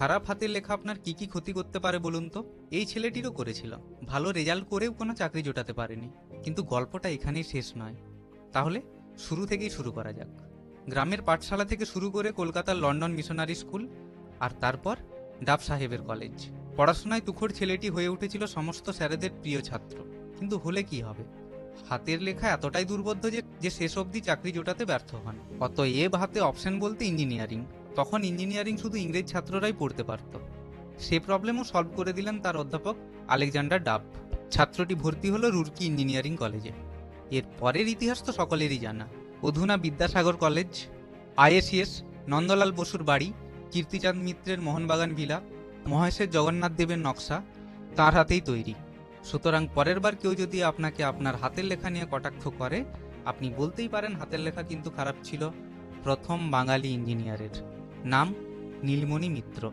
খারাপ হাতের লেখা আপনার কি কি ক্ষতি করতে পারে বলুন তো? এই ছেলেটিরও করেছিল ভালো রেজাল্ট করেও কোনো চাকরি জোটাতে পারেনি। কিন্তু গল্পটা এখানেই শেষ নয়। তাহলে শুরু থেকেই শুরু করা যাক। গ্রামের পাঠশালা থেকে শুরু করে কলকাতার লন্ডন মিশনারি স্কুল আর তারপর ডাব সাহেবের কলেজ। পড়াশোনায় তুখোর ছেলেটি হয়ে উঠেছিল সমস্ত স্যারেদের প্রিয় ছাত্র। কিন্তু হলে কি হবে? হাতের লেখা এতটাই দুর্বোধ্য যে যে শেষ অবধি চাকরি জোটাতে ব্যর্থ হন। অতএব হাতে অপশন বলতে ইঞ্জিনিয়ারিং। তখন ইঞ্জিনিয়ারিং শুধু ইংরেজ ছাত্ররাই পড়তে পারত। সে প্রবলেমও সলভ করে দিলেন তার অধ্যাপক আলেকজান্ডার ডাব। ছাত্রটি ভর্তি হলো রুরকি ইঞ্জিনিয়ারিং কলেজে। এর পরের ইতিহাস তো সকলেরই জানা। অধুনা বিদ্যাসাগর কলেজ আইএসিএস নন্দলাল বসুর বাড়ি, কীর্তিচাঁদ মিত্রের মোহনবাগান ভিলা, মহেশের জগন্নাথ দেবের নকশা, তার হাতেই তৈরি। সুতরাং পরের বার কেউ যদি আপনাকে আপনার হাতের লেখা নিয়ে কটাক্ষ করে, আপনি বলতেই পারেন হাতের লেখা কিন্তু খারাপ ছিল। প্রথম বাঙালি ইঞ্জিনিয়ারের। নাম নীলমণি মিত্র।